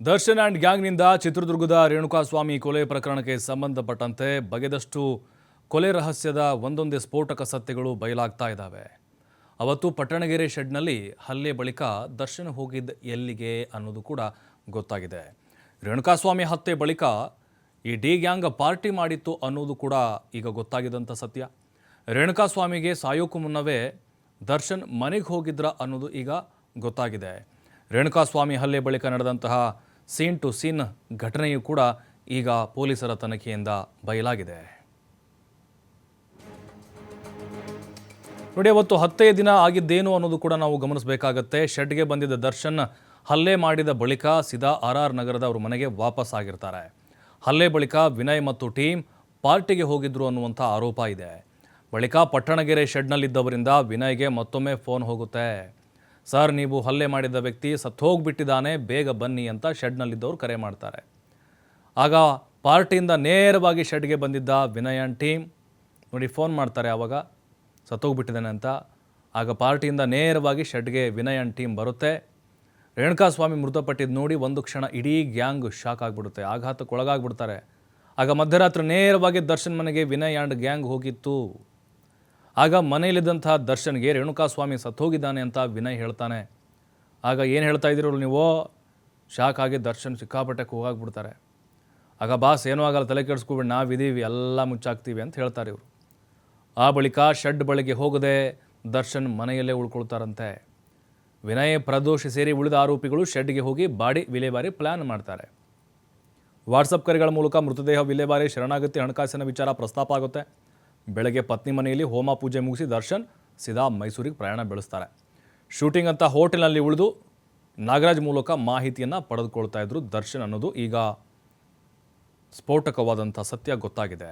Darshan and ಗ್ಯಾಂಗ್ನಿಂದ ಚಿತ್ರದುರ್ಗದ ರೇಣುಕಾಸ್ವಾಮಿ ಕೊಲೆ ಪ್ರಕರಣಕ್ಕೆ ಸಂಬಂಧಪಟ್ಟಂತೆ ಬಗೆದಷ್ಟು ಕೊಲೆ ರಹಸ್ಯದ ಒಂದೊಂದೇ ಸ್ಫೋಟಕ ಸತ್ಯಗಳು ಬಯಲಾಗ್ತಾ ಇದ್ದಾವೆ. ಅವತ್ತು ಪಟ್ಟಣಗೆರೆ ಶೆಡ್ನಲ್ಲಿ ಹಲ್ಲೆ ಬಳಿಕ ದರ್ಶನ್ ಹೋಗಿದ್ದ ಎಲ್ಲಿಗೆ ಅನ್ನೋದು ಕೂಡ ಗೊತ್ತಾಗಿದೆ. ರೇಣುಕಾಸ್ವಾಮಿ ಹತ್ಯೆ ಬಳಿಕ ಈ ಡಿ ಗ್ಯಾಂಗ್ ಪಾರ್ಟಿ ಮಾಡಿತ್ತು ಅನ್ನೋದು ಕೂಡ ಈಗ ಗೊತ್ತಾಗಿದ್ದಂಥ ಸತ್ಯ. ರೇಣುಕಾಸ್ವಾಮಿಗೆ ಸಾಯೋಕ್ಕೂ ಮುನ್ನವೇ ದರ್ಶನ್ ಮನೆಗೆ ಹೋಗಿದ್ರ ಅನ್ನೋದು ಈಗ ಗೊತ್ತಾಗಿದೆ. ರೇಣುಕಾಸ್ವಾಮಿ ಹಲ್ಲೆ ಬಳಿಕ ನಡೆದಂತಹ ಸೀನ್ ಟು ಸೀನ್ ಘಟನೆಯೂ ಕೂಡ ಈಗ ಪೊಲೀಸರ ತನಿಖೆಯಿಂದ ಬಯಲಾಗಿದೆ. ನೋಡಿ, ಅವತ್ತು ಹತ್ತೇ ದಿನ ಆಗಿದ್ದೇನು ಅನ್ನೋದು ಕೂಡ ನಾವು ಗಮನಿಸಬೇಕಾಗತ್ತೆ. ಶೆಡ್ಗೆ ಬಂದಿದ್ದ ದರ್ಶನ್ ಹಲ್ಲೆ ಮಾಡಿದ ಬಳಿಕ ಸಿದಾ ಆರ್ ಆರ್ ನಗರದ ಅವ್ರ ಮನೆಗೆ ವಾಪಸ್ ಆಗಿರ್ತಾರೆ. ಹಲ್ಲೆ ಬಳಿಕ ವಿನಯ್ ಮತ್ತು ಟೀಮ್ ಪಾರ್ಟಿಗೆ ಹೋಗಿದ್ರು ಅನ್ನುವಂಥ ಆರೋಪ ಇದೆ. ಬಳಿಕ ಪಟ್ಟಣಗೆರೆ ಶೆಡ್ನಲ್ಲಿದ್ದವರಿಂದ ವಿನಯ್ಗೆ ಮತ್ತೊಮ್ಮೆ ಫೋನ್ ಹೋಗುತ್ತೆ. ಸರ್, ನೀವು ಹಲ್ಲೆ ಮಾಡಿದ ವ್ಯಕ್ತಿ ಸತ್ತೋಗ್ಬಿಟ್ಟಿದ್ದಾನೆ ಬೇಗ ಬನ್ನಿ ಅಂತ ಶೆಡ್ನಲ್ಲಿದ್ದವರು ಕರೆ ಮಾಡ್ತಾರೆ. ಆಗ ಪಾರ್ಟಿಯಿಂದ ನೇರವಾಗಿ ಶೆಡ್ಗೆ ಬಂದಿದ್ದ ವಿನಯನ್ ಟೀಮ್ ನೋಡಿ ಫೋನ್ ಮಾಡ್ತಾರೆ ಆವಾಗ ಸತ್ತೋಗ್ಬಿಟ್ಟಿದ್ದಾನೆ ಅಂತ. ಆಗ ಪಾರ್ಟಿಯಿಂದ ನೇರವಾಗಿ ಶೆಡ್ಗೆ ವಿನಯನ್ ಟೀಮ್ ಬರುತ್ತೆ. ರೇಣುಕಾಸ್ವಾಮಿ ಮೃತಪಟ್ಟಿದ್ದು ನೋಡಿ ಒಂದು ಕ್ಷಣ ಇಡೀ ಗ್ಯಾಂಗ್ ಶಾಕ್ ಆಗಿಬಿಡುತ್ತೆ, ಆಘಾತಕ್ಕೊಳಗಾಗ್ಬಿಡ್ತಾರೆ. ಆಗ ಮಧ್ಯರಾತ್ರಿ ನೇರವಾಗಿ ದರ್ಶನ್ ಮನೆಗೆ ವಿನಯ್ ಆ್ಯಂಡ್ ಗ್ಯಾಂಗ್ ಹೋಗಿತ್ತು. ಆಗ ಮನೆಯಲ್ಲಿದ್ದಂಥ ದರ್ಶನ್ಗೆ ರೇಣುಕಾಸ್ವಾಮಿ ಸತ್ತೋಗಿದ್ದಾನೆ ಅಂತ ವಿನಯ್ ಹೇಳ್ತಾನೆ. ಆಗ ಏನು ಹೇಳ್ತಾ ಇದ್ದೀರಲ್ಲ ನೀವು? ಶಾಕ್ ಆಗಿ ದರ್ಶನ್ ಸಿಕ್ಕಾಪಟ್ಟೆ ಕೂಗಾಗ್ಬಿಡ್ತಾರೆ. ಆಗ ಬಾಸ್, ಏನೂ ಆಗಲ್ಲ, ತಲೆ ಕೆಡಿಸ್ಕೊಬಿಡಿ ನಾವಿದ್ದೀವಿ ಎಲ್ಲ ಮುಚ್ಚಾಕ್ತೀವಿ ಅಂತ ಹೇಳ್ತಾರೆ ಇವರು. ಆ ಬಳಿಕ ಶೆಡ್ ಬಳಿಗೆ ಹೋಗದೆ ದರ್ಶನ್ ಮನೆಯಲ್ಲೇ ಉಳ್ಕೊಳ್ತಾರಂತೆ. ವಿನಯ್, ಪ್ರದೋಷ ಸೇರಿ ಉಳಿದ ಆರೋಪಿಗಳು ಶೆಡ್ಗೆ ಹೋಗಿ ಬಾಡಿ ವಿಲೇವಾರಿ ಪ್ಲ್ಯಾನ್ ಮಾಡ್ತಾರೆ. ವಾಟ್ಸಪ್ ಕರೆಗಳ ಮೂಲಕ ಮೃತದೇಹ ವಿಲೇವಾರಿ ಶರಣಾಗತಿ ಹಣಕಾಸಿನ ವಿಚಾರ ಪ್ರಸ್ತಾಪ ಆಗುತ್ತೆ. ಬೆಳಗ್ಗೆ ಪತ್ನಿ ಮನೆಯಲ್ಲಿ ಹೋಮ ಪೂಜೆ ಮುಗಿಸಿ ದರ್ಶನ್ ಸಿದಾ ಮೈಸೂರಿಗೆ ಪ್ರಯಾಣ ಬೆಳೆಸ್ತಾರೆ. ಶೂಟಿಂಗ್ ಅಂತ ಹೋಟೆಲ್ನಲ್ಲಿ ಉಳಿದು ನಾಗರಾಜ್ ಮೂಲಕ ಮಾಹಿತಿಯನ್ನು ಪಡೆದುಕೊಳ್ತಾ ಇದ್ರು ದರ್ಶನ್ ಅನ್ನೋದು ಈಗ ಸ್ಫೋಟಕವಾದಂಥ ಸತ್ಯ ಗೊತ್ತಾಗಿದೆ.